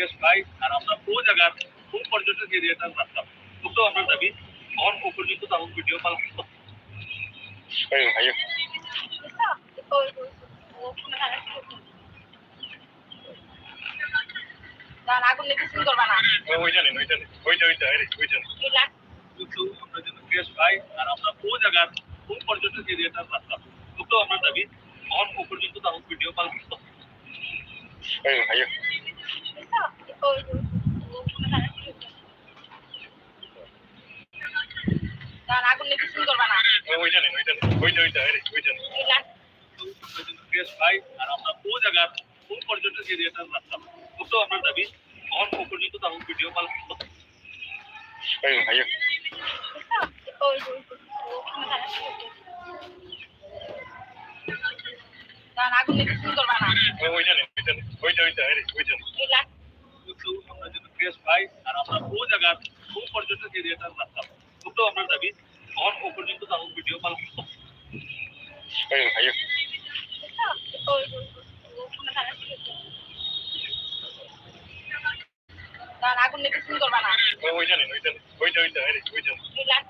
Case পাই আর আমরা ও জায়গার কোন পর্যটক এরিয়াটা রাখতাম উক্ত আমরা দাবি অন ও পর্যন্ত তাও ভিডিও কল এই ভাইয়া কারণ আগুন লেগে শুরু করবা না ওইটা নেন ওইটা নেন ওইটা ওইটা আরে ওইটা নেন। এই লাগ উক্ত আমরা যেন কেস পাই আর আমরা ও জায়গার কোন পর্যটক এরিয়াটা রাখতাম উক্ত আমরা দাবি অন ও পর্যন্ত তাও ভিডিও কল এই ভাইয়া কারণ আগুন লেগে শুরু করবা না ওইটা নেন ওইটা নেন ওইটা ওইটা আরে ওইটা নেন। এই লাগ আমরা যেন কেস পাই আর আমরা ও জায়গার কোন পর্যটক এরিয়াটা রাখতাম উক্ত আমরা দাবি অন ও পর্যন্ত তাও ভিডিও কল এই ভাইয়া কারণ আগুন লেগে শুরু করবা না ওইটা ওইটা ওইটা ওইটা আরে ওইটা আমরা যেন কেস পাই আর আমরা ও জায়গার কোন পর্যটক এরিয়াটা রাখতাম উক্ত আমরা দাবি অন ও পর্যন্ত তাও ভিডিও কল এই ভাইয়া কারণ আগুন লেগে শুরু করবা না ওইটা নেন ওইটা নেন ওইটা ওইটা আরে ওইটা নেন। এই লাগ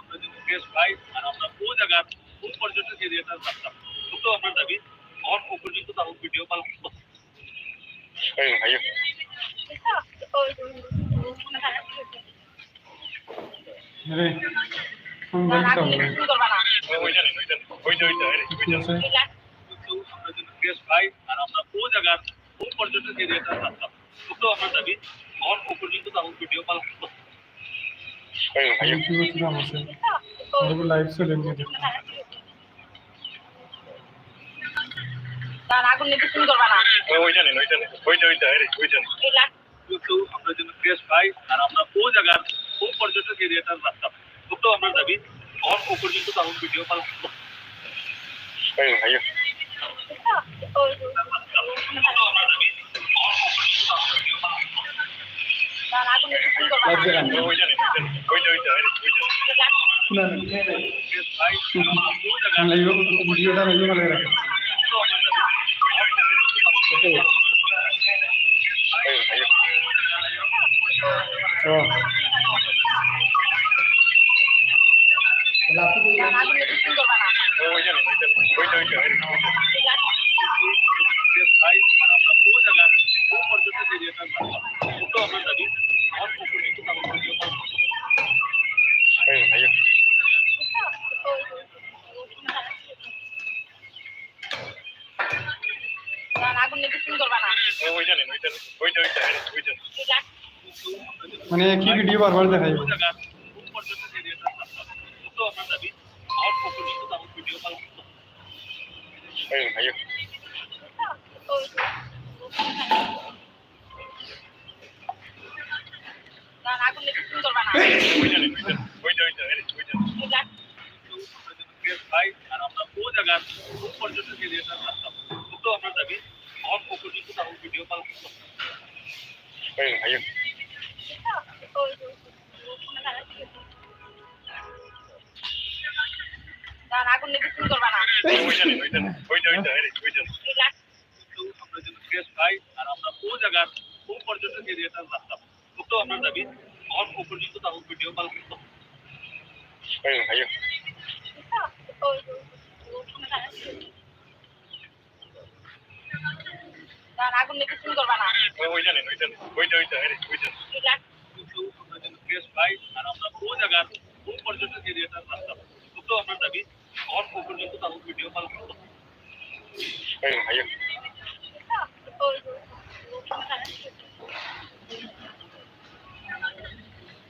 আমরা যেন কেস পাই আর আমরা ও জায়গার কোন পর্যটক এরিয়াটা রাখতাম উক্ত আমরা দাবি অন ও পর্যন্ত তাও ভিডিও কল এই ভাইয়া আরে আমরা ও জায়গার কোন পর্যটক এরিয়াটা রাখতাম উক্ত আমরা দাবি অন পর্যন্ত তাও ভিডিও কল এই ভাইয়া কি করছিলাম আছে ওর লাইভ চলে আগুন লেগে শুরু করবা না। ওইটা নেন ওইটা নেন ওইটা ওইটা ওইটা নেন। এই লাগ উক্ত আমরা যেন কেস পাই আর আমরা ও জায়গার কোন পর্যটক এরিয়াটা রাখতাম উক্ত আমরা দাবি অন ও পর্যন্ত তাও ভিডিও কল এই ভাইয়া কারণ আগুন লেগে শুরু করবা লাইভ না দেখান ওইটা কারণ আগুন লেগে শুরু করবা না ওইটা নেন ওইটা নেন ওইটা ওইটা আরে ওইটা নেন। এই লাগ মানে কি ভিডিও বারবার দেখাই ও জায়গার কোন পর্যটক এরিয়াটা রাখতাম উক্ত আমরা দাবি অন ও পর্যন্ত তাও ভিডিও কল এই ভাইয়া কারণ আগুন লেগে শুরু করবা না ওইটা নেন ওইটা নেন ওইটা ওইটা আরে ওইটা নেন। এই লাগ আমরা যেন কেস পাই আর আমরা ও জায়গার কোন এই লাগ আমরা যেন কেস পাই আর আমরা ও জায়গার কোন পর্যটক এরিয়াটা রাখতাম উক্ত আমরা দাবি অন ও পর্যন্ত তাও ভিডিও কল এই কারণ আগুন লেগে শুরু করবা না। ওইটা ওইটা আরে আমরা আর কোন পর্যটক এরিয়াটা রাখতাম উক্ত আমরা দাবি অন পর্যন্ত তাও ভিডিও কল এই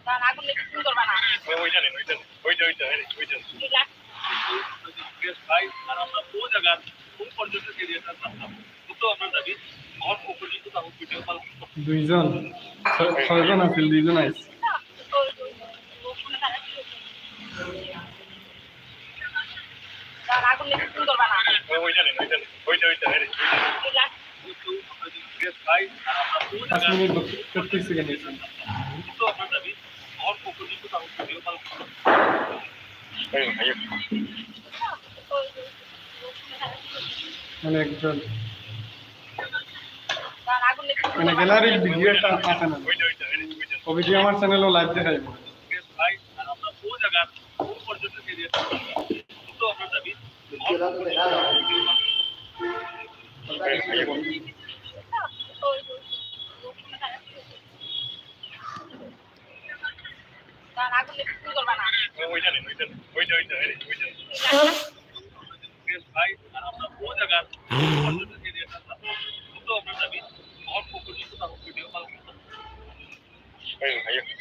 কারণ আগুন লেগে শুরু করবা না। ওইটা নেন ওইটা নেন ওইটা ওইটা আরে ওইটা নেন। এই লাগ আমরা আর ও জায়গার কোন পর্যটক এরিয়াটা রাখতাম দুইজন ছয়জন আছিল দুইজন আর আমরা ও পাঁচ মিনিট তেত্রিশ সেকেন্ড উক্ত আমরা দাবি অন ও পর্যন্ত তাও ভিডিও কল এই ভাইয়া মানে গ্যালারির ভিডিওটা আছে না ওইটা ওইটা এই যে, ওইটা ও ভিডিও আমার চ্যানেলও লাইভ দেখাইব ভাই আমরা বহু জায়গার 还有还有。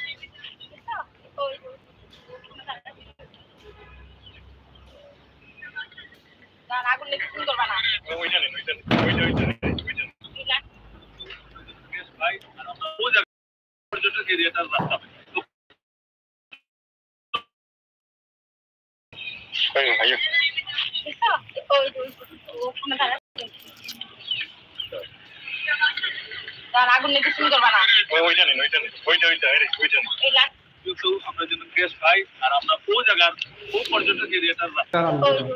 ওইটা নেন ওইটা নেন ওইটা ওইটা এই যে, ওইটা নেন এই লাগ কিন্তু আমরা যেন কেস ভাই আর আমরা বহু জায়গার বহু পর্যটক এরিয়াটার রাস্তা তার আমি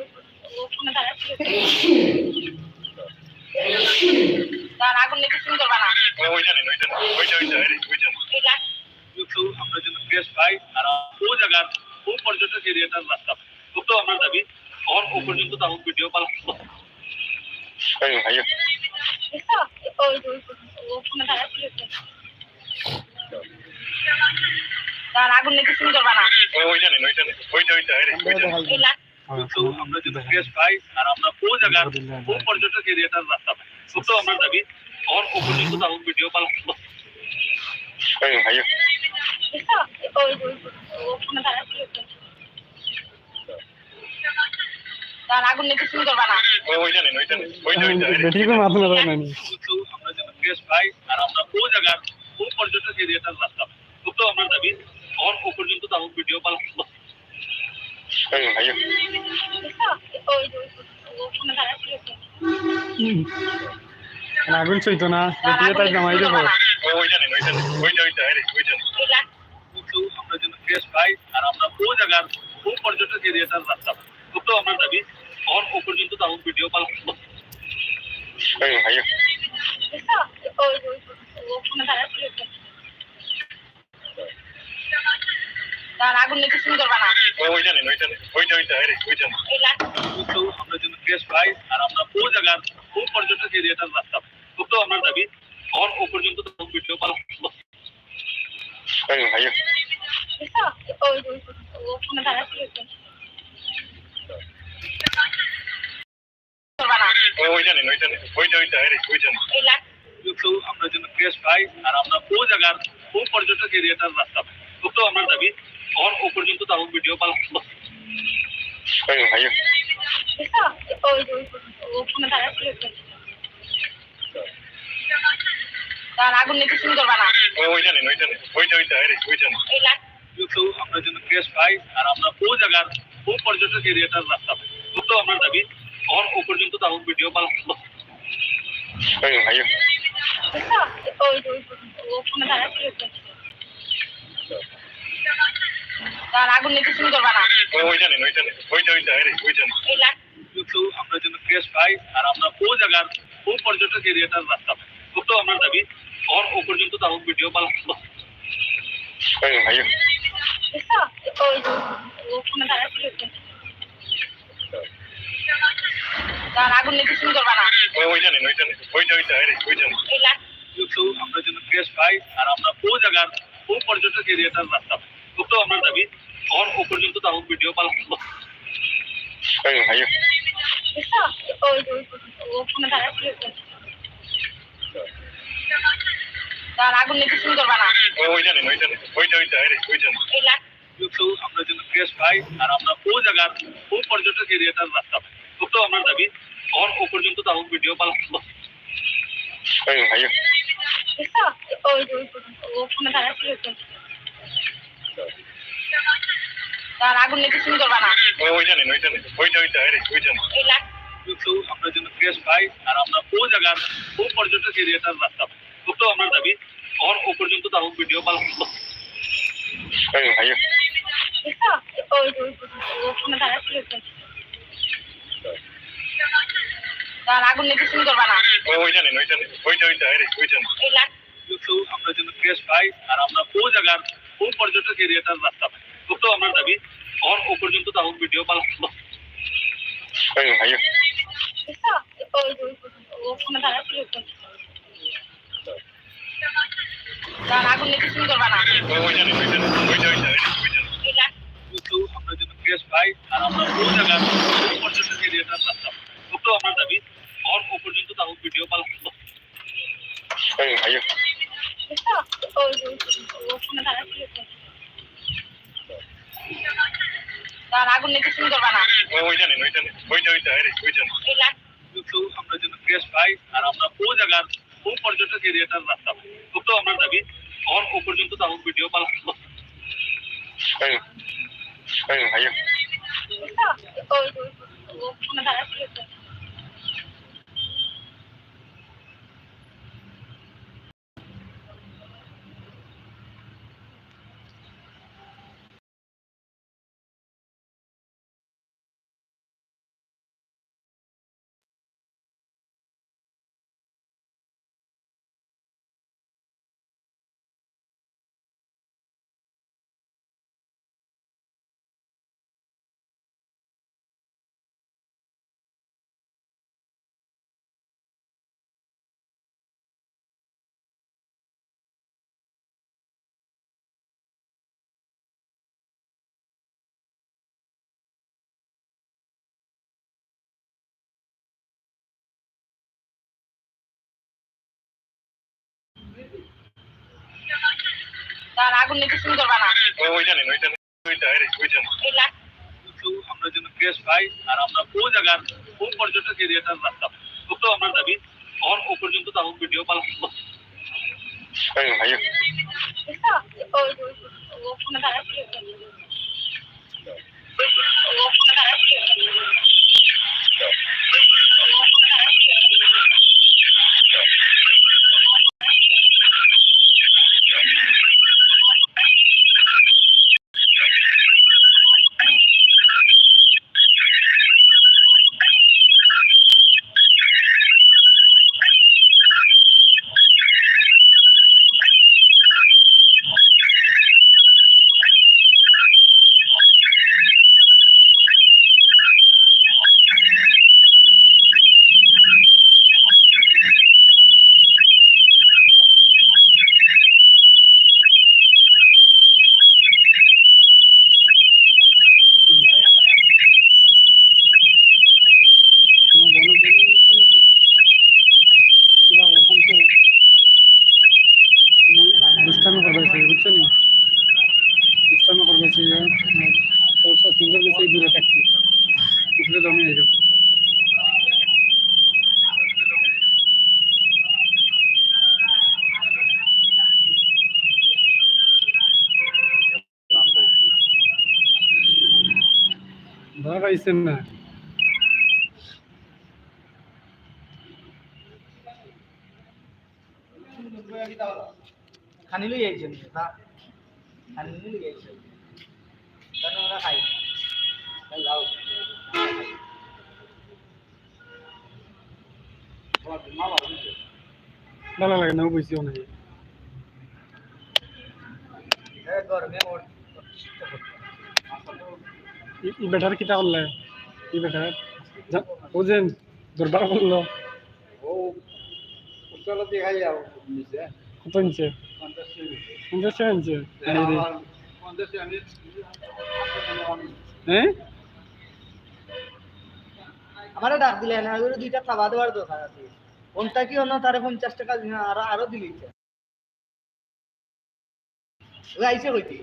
তার আগুন লেগে শুরু করবা না ওইটা নেন ওইটা নেন ওইটা ওইটা এই যে, ওইটা নেন এই লাগ কিন্তু আমরা যেন কেস ভাই আর আমরা বহু জায়গার বহু পর্যটক এরিয়াটার রাস্তা দুটো আমরা দাবি অন ও পর্যন্ত তার ভিডিও কল এই যে, ভাইয়া তার আগুন লেগে শুরু করবা না ওইটা নেন ওইটা নেন ওইটা ওইটা এই যে, ওইটা নেন এই লাগ কিন্তু আমরা যেন কেস ভাই আর আমরা বহু জায়গার বহু পর্যটক এরিয়াটার রাস্তা দুটো আমরা দাবি অন ও পর্যন্ত তার ভিডিও কল এই যে, ভাইয়া তার আগুন লেগে শুরু করবা না ওইটা নেন ওইটা নেন ওইটা ওইটা এই যে, বেটি করে মাথা না নানি কিন্তু আমরা যেন কেস ভাই আর আমরা বহু জায়গার বহু পর্যটক এরিয়াটার রাস্তা দুটো আমরা দাবি অন ও পর্যন্ত তার ভিডিও ভাইয়া। আগুন চইতো না বেটি তাই জামাই দেবো। আমরা যেন কেস ভাই আর আমরা বহু জায়গার বহু পর্যটক এরিয়াটার রাস্তা দুটো আমরা দাবি অন পর্যন্ত তার ভিডিও ভাইয়া। তার আগুন লেগে শুরু করবা ওইটা নেন ওইটা নেন ওইটা ওইটা এই ওইটা কিন্তু আমরা যেন কেস ভাই আর আমরা বহু জায়গার বহু পর্যটক এরিয়াটার রাস্তা দুটো আমরা দাবি অন ও পর্যন্ত তার ভিডিও কল এই যে, ভাইয়া। করবা না ওইটা নেন ওইটা নেন ওইটা ওইটা এই ওইটা নেন। এই লাগ কিন্তু আমরা যেন কেস ভাই আর আমরা বহু জায়গার বহু পর্যটক এরিয়াটার রাস্তা দুটো আমরা দাবি অন ও পর্যন্ত তার ভিডিও কল এই যে, ভাইয়া তার আগুন লেগে শুরু করবা না ওইটা নেন ওইটা নেন ওইটা ওইটা এই যে, ওইটা নেন এই লাগ কিন্তু আমরা যেন কেস ভাই আর আমরা বহু জায়গার বহু পর্যটক এরিয়াটার রাস্তা দুটো আমরা দাবি অন ও পর্যন্ত তার ভিডিও কল এই যে, ভাইয়া তার আগুন লেগে শুরু করবা না। ওইটা ওইটা ওইটা ওইটা এই ওইটা কিন্তু আমরা যেন কেস ভাই আর আমরা বহু জায়গার বহু পর্যটক এরিয়াটার রাস্তা দুটো আমরা দাবি। ও পর্যন্ত তার ভিডিও কল এই যে, ভাইয়া তার আগুন লেগে শুরু করবা না ওইটা নেন ওইটা নেন ওইটা ওইটা এই যে, ওইটা নেন এই লাগ কিন্তু আমরা যেন কেস ভাই আর আমরা বহু জায়গার বহু পর্যটক এরিয়াটার রাস্তা দুটো আমরা দাবি অন ও পর্যন্ত তার ভিডিও কল এই যে, ভাইয়া তার আগুন লেগে শুরু করবা না ওইটা নেন ওইটা নেন ওইটা ওইটা এই যে, ওইটা নেন এই লাগ কিন্তু আমরা যেন কেস ভাই আর আমরা বহু জায়গার বহু পর্যটক এরিয়াটার রাস্তা দুটো আমরা দাবি অন ও পর্যন্ত তার ভিডিও কল এই যে, ভাইয়া তার আগুন লেগে শুরু করবা না ওইটা নেন ওইটা নেন ওইটা ওইটা এই যে, ওইটা নেন এই লাগ কিন্তু আমরা যেন কেস ভাই আর আমরা বহু জায়গার বহু পর্যটক এরিয়াটার রাস্তা দুটো আমরা দাবি অন ও পর্যন্ত তার ভিডিও কল এই যে, ভাইয়া তার আগুন নিতে সুন্দর বানা ওই ওইটা নেন ওইটা নেন ওইটা ওইটা আরে ওইটা নেন এই লাখ কিন্তু আমরা যেন ফ্রেশ পাই আর আমরা ও জায়গার ও পর্যটক এরিয়াটার রাস্তা পাই ওটাও আমরা দাবি তখন ও পর্যন্ত তখন ভিডিও বানাবো ওই ভাইয়া বুঝছো ওই ওই ওখানে দাঁড়া ছিল তার আগুন নিতে সুন্দর বানা ওই ওইটা নেন ওইটা নেন ওইটা ওইটা আরে ওইটা নেন এই লাখ কিন্তু আমরা যেন ফ্রেশ পাই আর আমরা ও জায়গার ও পর্যটক এরিয়াটার রাস্তা পাই ওটাও আমরা দাবি তখন ও পর্যন্ত তখন ভিডিও বানাবো ওই ভাইয়া বুঝছো ওই ওই ওখানে দাঁড়া ছিল তার আগুন নিতে সুন্দর বানা ওই ওইটা নেন ওইটা নেন ওইটা ওইটা আরে ওইটা নেন এই লাখ কিন্তু আমরা যেন ফ্রেশ পাই আর আমরা ও জায়গার ও পর্যটক এরিয়াটার রাস্তা পাই ওটাও আমরা দাবি তখন ও পর্যন্ত তখন ভিডিও বানাবো ওই তার আগুন নিতে সুন্দর বানা ওই ওইটা নেন ওইটা ওইটা আরে ওইটা কিন্তু আমরা যেন ফ্রেশ পাই আর আমরা ও জায়গার ও পর্যটক এরিয়াটার রাস্তা ওটাও আমরা দাবি তখন ও পর্যন্ত তখন ভিডিও বানাবো ওই ভাইয়া পাইছেন না। খানি লই আইছেন না খানি লই আইছেন কেন ওরা খাই দিছে ভালো লাগে না বুঝছিও না এ গরমে ওর ই কিতা করলে? ই বেটার। বুঝেন দরবার করল। ও কত ইঞ্চে? পঞ্চাশ ইঞ্চে। আমি হ্যাঁ? আমারে ডাক দিলে না ওগুলো দুইটা খাওয়া দেওয়ার দরকার আছে। কোনটা কি অন্য তারে পঞ্চাশ টাকা দিন, আরও আরও দিলি। ও আইছে কইতি।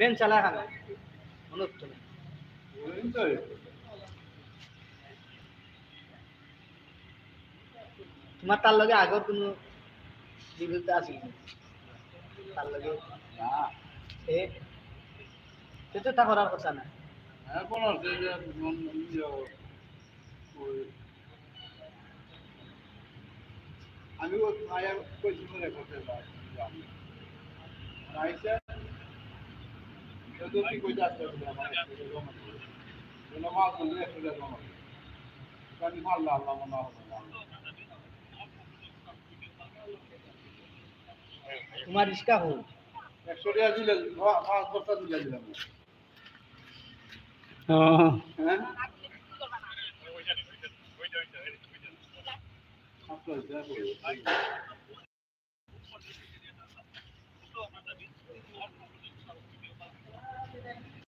বেন চালা খানা মনে তোমার তার লগে আগর কোনো না তার লগে? সে? তো তা করার কথা না। আমি ও মায়া কইছি মনে করতে পারি রাইসা তোমার রিস্কা হোক একশো টাকা দিলে পাঁচ বস্তা তুলে দিলাম হ্যাঁ। after that.